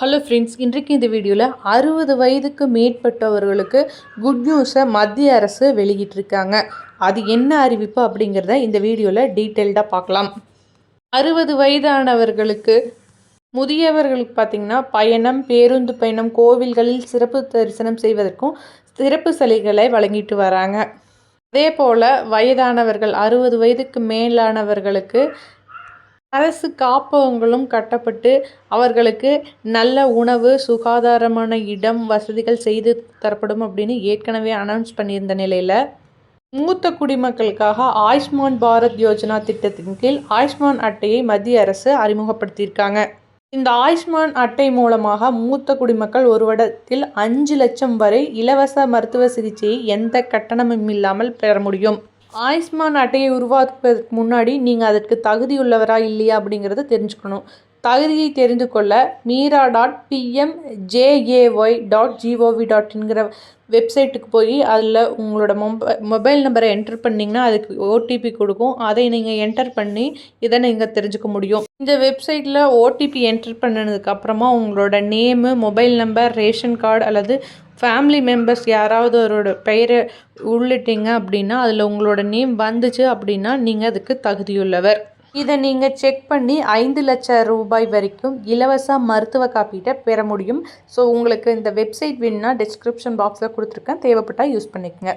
Hello friends இன்றைக்கு இந்த வீடியோவில் அறுபது வயதுக்கு மேற்பட்டவர்களுக்கு குட் நியூஸை மத்திய அரசு வெளியிட்டிருக்காங்க. அது என்ன அறிவிப்பு அப்படிங்கிறத இந்த வீடியோவில் டீட்டெயில்டாக பார்க்கலாம். அறுபது வயதானவர்களுக்கு முதியவர்களுக்கு பார்த்திங்கன்னா பயணம் பேருந்து பயணம் கோவில்களில் சிறப்பு தரிசனம் செய்வதற்கும் சிறப்பு சலுகைகளை வழங்கிட்டு வராங்க. அதே போல் வயதானவர்கள் அறுபது வயதுக்கு மேலானவர்களுக்கு அரசு காப்பகங்களும் கட்டப்பட்டு அவர்களுக்கு நல்ல உணவு சுகாதாரமான இடம் வசதிகள் செய்து தரப்படும் அப்படின்னு ஏற்கனவே அனௌன்ஸ் பண்ணியிருந்த நிலையில் மூத்த குடிமக்களுக்காக ஆயுஷ்மான் பாரத் யோஜனா திட்டத்தின் கீழ் ஆயுஷ்மான் அட்டையை மத்திய அரசு அறிமுகப்படுத்தியிருக்காங்க. இந்த ஆயுஷ்மான் அட்டை மூலமாக மூத்த குடிமக்கள் ஒரு வருடத்தில் அஞ்சு லட்சம் வரை இலவச மருத்துவ சிகிச்சையை எந்த கட்டணமும் இல்லாமல் பெற முடியும். ஆயுஷ்மான் அட்டையை உருவாக்குவதற்கு முன்னாடி நீங்கள் அதற்கு தகுதியுள்ளவரா இல்லையா அப்படிங்கிறத தெரிஞ்சுக்கணும். தகுதியை தெரிந்து கொள்ள Meera dot PM JAY dot GOV dot இன்கிற வெப்சைட்டுக்கு போய் அதில் உங்களோட மொபை மொபைல் நம்பரை என்டர் பண்ணிங்கன்னா அதுக்கு ஓடிபி கொடுக்கும். அதை நீங்கள் என்டர் பண்ணி இதை நீங்கள் தெரிஞ்சுக்க முடியும். இந்த வெப்சைட்டில் ஓடிபி என்டர் பண்ணினதுக்கப்புறமா உங்களோட name mobile number ration card அல்லது ஃபேமிலி மெம்பர்ஸ் யாராவது அவரோட பெயரை உள்ளிட்டீங்க அப்படின்னா அதில் உங்களோட நேம் வந்துச்சு அப்படின்னா நீங்கள் அதுக்கு தகுதியுள்ளவர். இதை நீங்கள் செக் பண்ணி ஐந்து லட்சம் ரூபாய் வரைக்கும் இலவச மருத்துவ காப்பீட்டை பெற முடியும். ஸோ உங்களுக்கு இந்த வெப்சைட் வேணுன்னா டிஸ்கிரிப்ஷன் பாக்ஸில் கொடுத்துருக்கேன். தேவைப்பட்டால் யூஸ் பண்ணிக்கோங்க.